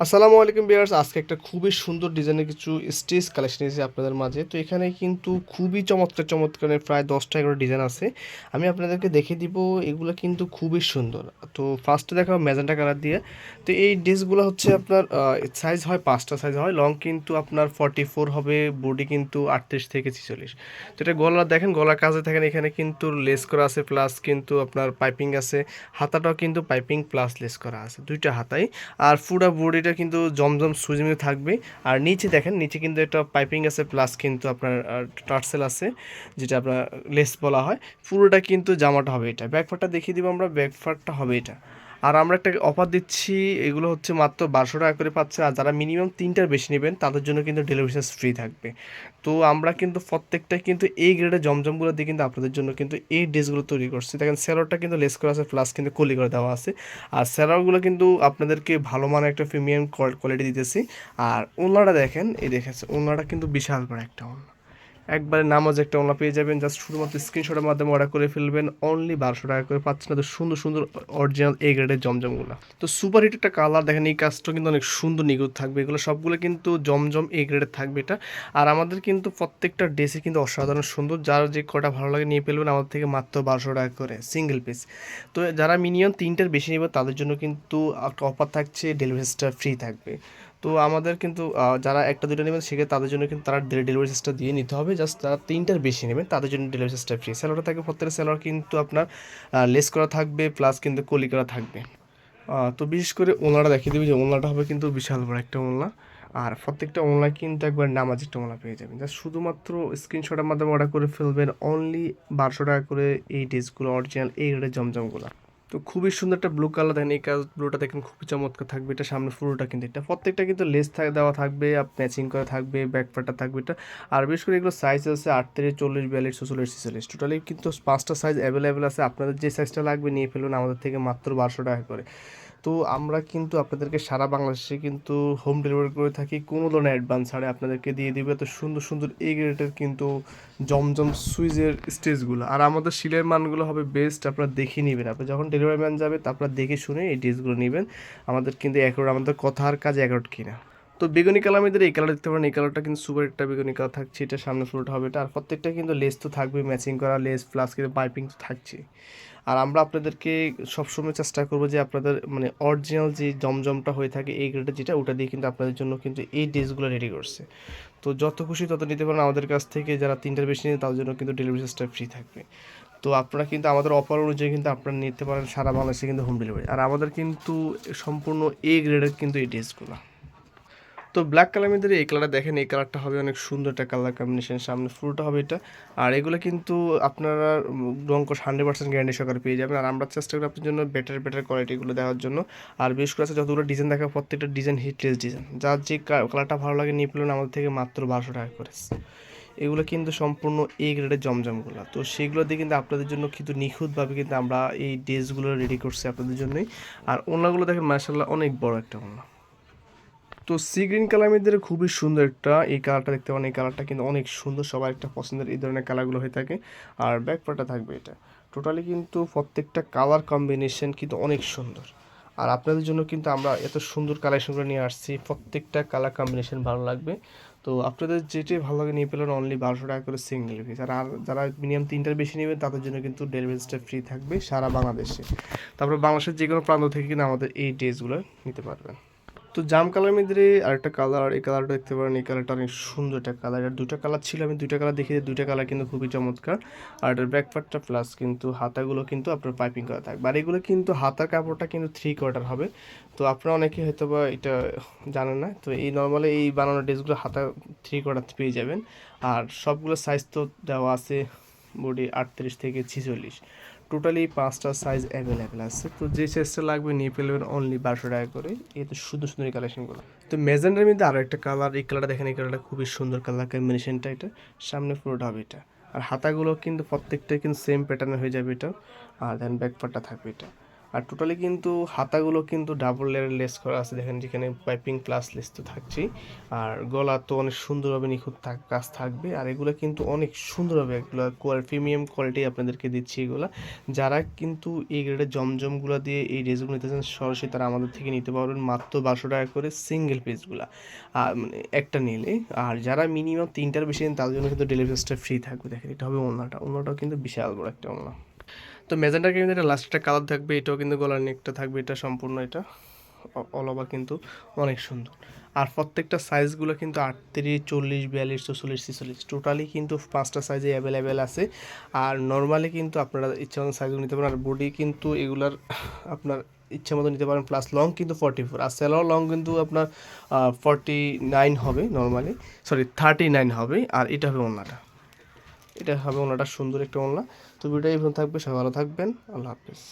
আসসালামু আলাইকুম বিয়ার্স আজকে একটা খুবই সুন্দর ডিজাইনের কিছু স্টেজ কালেকশন এসেছে আপনাদের মাঝে। তো এখানে কিন্তু খুবই চমৎকার চমৎকার প্রায় দশটা এগারো ডিজাইন আছে। আমি আপনাদেরকে দেখে দিব, এগুলো কিন্তু খুবই সুন্দর। তো ফার্স্টে দেখা ম্যাজেন্টা কালার দিয়ে। তো এই ড্রেসগুলো হচ্ছে আপনার সাইজ হয় পাঁচটা সাইজ হয়। লং কিন্তু আপনার ফর্টি ফোর হবে বডি কিন্তু আটত্রিশ থেকে ছিচল্লিশ। তো এটা গলা দেখেন গলার কাজে থাকেন, এখানে কিন্তু লেস করা আছে প্লাস কিন্তু আপনার পাইপিং আছে। হাতাটাও কিন্তু পাইপিং প্লাস লেস করা আছে, দুইটা হাতাই। আর পুরো বডিটা কিন্তু জমজম সুইজমিতে থাকবে আর নিচে দেখেন, নিচে কিন্তু একটা পাইপিং আছে, প্লাস কিন্তু আপনার টার্সেল আছে, যেটা আপনার লেস বলা হয়। পুরোটা কিন্তু জামাটা হবে এটা। ব্যাকফারটা দেখিয়ে দিব আমরা ব্যাকফারটা হবে এটা। আর আমরা একটা অফার দিচ্ছি, এগুলো হচ্ছে মাত্র বারোশো টাকা করে পাচ্ছে। আর যারা মিনিমাম তিনটার বেশি নেবেন, তাদের জন্য কিন্তু ডেলিভারি চার্জ ফ্রি থাকবে। তো আমরা কিন্তু প্রত্যেকটা কিন্তু এই গ্রেডের জমজমগুলো দিয়ে কিন্তু আপনাদের জন্য কিন্তু এই ড্রেসগুলো তৈরি করছি। দেখেন স্যালোরটা কিন্তু লেস করা আছে প্লাস কিন্তু কলি করে দেওয়া আছে। আর স্যালোরগুলো কিন্তু আপনাদেরকে ভালো মানের একটা প্রিমিয়াম কোয়ালিটি দিতেছি। আর ওনারা দেখেন, এই দেখেছে ওনারা কিন্তু বিশাল বড় একটা ওনা একবারে নামাজ একটা ওনা পেয়ে যাবেন জাস্ট শুধুমাত্র স্ক্রিনশটের মাধ্যমে অর্ডার করে ফেলবেন অনলি বারোশো টাকা করে পাচ্ছেন তো সুন্দর সুন্দর অরিজিনাল এ গ্রেডের জমজমগুলো তো সুপার হিট একটা কালার দেখেন এই কাজটা কিন্তু অনেক সুন্দর নিখুঁত থাকবে, এগুলো সবগুলো কিন্তু জমজম এ গ্রেডের থাকবে এটা। আর আমাদের কিন্তু প্রত্যেকটা ড্রেসে কিন্তু অসাধারণ সুন্দর, যার যে কটা ভালো লাগে নিয়ে ফেলবেন, আমাদের থেকে মাত্র বারোশো টাকা করে সিঙ্গেল পিস তো যারা মিনিমাম তিনটার বেশি নেবে, তাদের জন্য কিন্তু একটা অফার থাকছে ডেলিভারিসটা ফ্রি থাকবে। তো আমাদের কিন্তু যারা একটা দুটো নেবেন, সেক্ষেত্রে তাদের জন্য কিন্তু তারা ডেলিভারি চার্জটা দিয়ে নিতে হবে। জাস্ট তারা তিনটার বেশি নেবেন, তাদের জন্য ডেলিভারি চার্জটা ফ্রি স্যালোটা থাকবে প্রত্যেকটা স্যালোয়ার কিন্তু আপনার লেস করা থাকবে প্লাস কিন্তু কলি করা থাকবে। তো বিশেষ করে ওনারা দেখিয়ে দেবে যে ওনাটা হবে কিন্তু বিশাল বড় একটা ওনলা আর প্রত্যেকটা ওনলা কিন্তু একবার নামাজ একটা ওনলা পেয়ে যাবেন। জাস্ট শুধুমাত্র স্ক্রিনশটের মাধ্যমে অর্ডার করে ফেলবেন অনলি বারোশো টাকা করে এই ড্রেসগুলো অরিজিনাল এই রেটের জমজমগুলো। তো খুবই সুন্দর একটা ব্লু কালার দেখেন এই কাজ ব্লুটা দেখেন খুবই চমৎকার থাকবে। এটা সামনে পুরোটা কিন্তু এটা। প্রত্যেকটা কিন্তু লেস থাকে, দেওয়া থাকবে ম্যাচিং করা থাকবে ব্যাকপার্টটা থাকবে এটা। আর বিশেষ করে এগুলো সাইজ আছে আটত্রিশ, চল্লিশ, বিয়াল্লিশ চল্লিশ ছেচল্লিশ। টোটালি কিন্তু পাঁচটা সাইজ অ্যাভেলেবেল আছে। আপনাদের যে সাইজটা লাগবে, নিয়ে ফেলুন। আমাদের থেকে মাত্র বারোশো টাকা করে। তো আমরা কিন্তু আপনাদেরকে সারা বাংলাদেশে কিন্তু হোম ডেলিভারি করে থাকি। কোনো ধরনের অ্যাডভান্স ছাড়ে আপনাদেরকে দিয়ে দিবে। তো সুন্দর সুন্দর এই গ্রেডের কিন্তু জমজম সুইজের স্টেজগুলো আর আমাদের শিলের মানগুলো হবে বেস্ট আপনারা দেখে নেবেন। আপনি যখন ডেলিভারি ম্যান যাবে তা আপনারা দেখে শুনে এই ড্রেসগুলো নেবেন। আমাদের কিন্তু একরোড আমাদের কথার কাজ একরোড কিনা। তো বেগুনি কালার আমাদের এই কালার দেখতে পারেন, এই কালারটা কিন্তু সুপার একটা বেগুনি কালার থাকছে, এটা সামনে ফ্লোরটা হবে, এটা আর প্রত্যেকটা কিন্তু লেস তো থাকবে ম্যাচিং করা লেস প্লাস কিন্তু পাইপিং তো থাকছে। আর আমরা আপনাদেরকে সবসময় চেষ্টা করব যে আপনাদের মানে অরিজিনাল যে জমজমটা হয়ে থাকে এই গ্রেডের যেটা, ওটা দিয়ে কিন্তু আপনাদের জন্য কিন্তু এই ড্রেসগুলো রেডি করছে। তো যত খুশি তত নিতে পারেন আমাদের কাছ থেকে, যারা তিনটার বেশি নিন তাদের জন্য কিন্তু ডেলিভারি চার্জটা ফ্রি থাকবে। তো আপনারা কিন্তু আমাদের অফার অনুযায়ী কিন্তু আপনারা নিতে পারেন, সারা বাংলাদেশে কিন্তু হোম ডেলিভারি আর আমাদের কিন্তু সম্পূর্ণ এ গ্রেডের কিন্তু এই ড্রেসগুলো তো ব্ল্যাক কালার মধ্যে এই কালারটা দেখেন, এই কালারটা হবে অনেক সুন্দর একটা কালার কম্বিনেশন সামনে ফুলটা হবে এটা। আর এগুলো কিন্তু আপনারা রঙ হান্ড্রেড পার্সেন্ট গ্যারান্টি সহকারে পেয়ে যাবেন। আর আমরা চেষ্টা করি আপনার জন্য বেটার বেটার কোয়ালিটিগুলো দেওয়ার জন্য। আর বিশেষ করে আছে যতগুলো ডিজাইন দেখা প্রত্যেকটা ডিজাইন হিটলেস ডিজাইন যার যে কালারটা ভালো লাগে নিয়ে পেলেন আমাদের থেকে মাত্র বারোশো টাকা করে। এগুলো কিন্তু সম্পূর্ণ এ গ্রেডের জমজমগুলো। তো সেগুলো দিয়ে কিন্তু আপনাদের জন্য কিন্তু নিখুঁতভাবে কিন্তু আমরা এই ড্রেসগুলো রেডি করছি আপনাদের জন্যই। আর ওনাগুলো দেখেন মার্শাল্লাহ অনেক বড় একটা ওনা। তো সি গ্রিন কালার মধ্যে খুবই সুন্দর একটা এই কালারটা দেখতে পারেন। এই কালারটা কিন্তু অনেক সুন্দর, সবার একটা পছন্দের এই ধরনের কালারগুলো হয়ে থাকে। আর ব্যাক পার্টটা থাকবে এটা। টোটালি কিন্তু প্রত্যেকটা কালার কম্বিনেশন কিন্তু অনেক সুন্দর। আর আপনাদের জন্য কিন্তু আমরা এত সুন্দর কালেকশনগুলো নিয়ে আসছি, প্রত্যেকটা কালার কম্বিনেশন ভালো লাগবে। তো আপনাদের যেটাই ভালো লাগে নিয়ে পেলেন অনলি বারোশো টাকা করে সিঙ্গেল পিস আর আর যারা মিনিমাম তিনটার বেশি নেবেন, তাদের জন্য কিন্তু ডেলিভারিটা ফ্রি থাকবে সারা বাংলাদেশে। তারপরে বাংলাদেশের যে কোনো প্রান্ত থেকে কিন্তু আমাদের এই ড্রেসগুলো নিতে পারবেন। তো জাম কালার মধ্যে আরেকটা কালার, এই কালারটা দেখতে পারেন, এই কালারটা অনেক সুন্দর একটা কালার। আর দুটো কালার ছিল, আমি দুইটা কালার দেখিয়ে দুইটা কালার কিন্তু খুবই চমৎকার। আর এটার ব্যাক পার্টটা প্লাস কিন্তু হাতাগুলো কিন্তু আপনার পাইপিং করা থাকবে। আর এগুলো কিন্তু হাতার কাপড়টা কিন্তু থ্রি কোয়ার্টার হবে। তো আপনারা অনেকে হয়তো বা এটা জানেন না। তো এই নর্মালি এই বানানো ড্রেসগুলো হাতা থ্রি কোয়ার্টার পেয়ে যাবেন। আর সবগুলো সাইজ তো দেওয়া আছে বডি আটত্রিশ থেকে ছিচল্লিশ। টোটালি পাঁচটা সাইজ অ্যাভেলেবেল আছে। তো যে সাইজটা লাগবে নিয়ে ফেলবেন অনলি বারোশো টাকা করে। এতে সুন্দর সুন্দর কালেকশনগুলো তো মেজেন্ডার মধ্যে আরও একটা কালার এই কালারটা দেখেন, এই কালারটা খুবই সুন্দর কালার কম্বিনেশনটা এটা। সামনে পুরোটা হবে এটা। আর হাতাগুলো কিন্তু প্রত্যেকটাই কিন্তু সেম প্যাটার্নে হয়ে যাবে এটা। আর দেন ব্যাক পার্টটা থাকবে এটা। আর টোটালি কিন্তু হাতাগুলো কিন্তু ডাবল লেয়ার লেস করা আছে। দেখেন যেখানে পাইপিং প্লাস লেস তো থাকছেই। আর গলা তো অনেক সুন্দরভাবে নিখুঁত কাজ থাকবে। আর এগুলো কিন্তু অনেক সুন্দরভাবে এগুলো প্রিমিয়াম কোয়ালিটি আপনাদেরকে দিচ্ছি এগুলো। যারা কিন্তু এই গ্রেডের জমজমগুলো দিয়ে এই ড্রেসগুলো নিতে চান, সরাসরি তারা আমাদের থেকে নিতে পারবেন মাত্র বারোশো টাকা করে সিঙ্গেল পিসগুলো আর মানে একটা নিলে। আর যারা মিনিমাম তিনটার বেশি নেন, তাদের জন্য কিন্তু ডেলিভারি ফ্রি থাকবে। দেখেন, এটা হবে ওনাটা ওনাটাও কিন্তু বিশাল বড় একটা ওনা তো মেজেন্টার কিন্তু এটা লাস্টটা কালার থাকবে, এটাও কিন্তু গলার নেকটা থাকবে, এটা সম্পূর্ণ এটা। অল ওভার কিন্তু অনেক সুন্দর। আর প্রত্যেকটা সাইজগুলো কিন্তু আটত্রিশ, চল্লিশ, বিয়াল্লিশ চৌচল্লিশ ছিচল্লিশ। টোটালি কিন্তু পাঁচটা সাইজে অ্যাভেলেবেল আছে। আর নর্মালি কিন্তু আপনারা ইচ্ছা মতো সাইজগুলো নিতে পারেন। আর বডি কিন্তু এগুলার আপনার ইচ্ছা মতো নিতে পারেন। প্লাস লং কিন্তু ফর্টি ফোর আর সেলার লং কিন্তু আপনার ফর্টি নাইন হবে নর্মালি সরি থার্টি নাইন হবে। আর এটা হবে ওনাটা। এটা হবে ওনাটা সুন্দর একটা ওনা তো ভিডিও এইভাবে থাকবে, সবাই ভালো থাকবেন, আল্লাহ হাফিজ।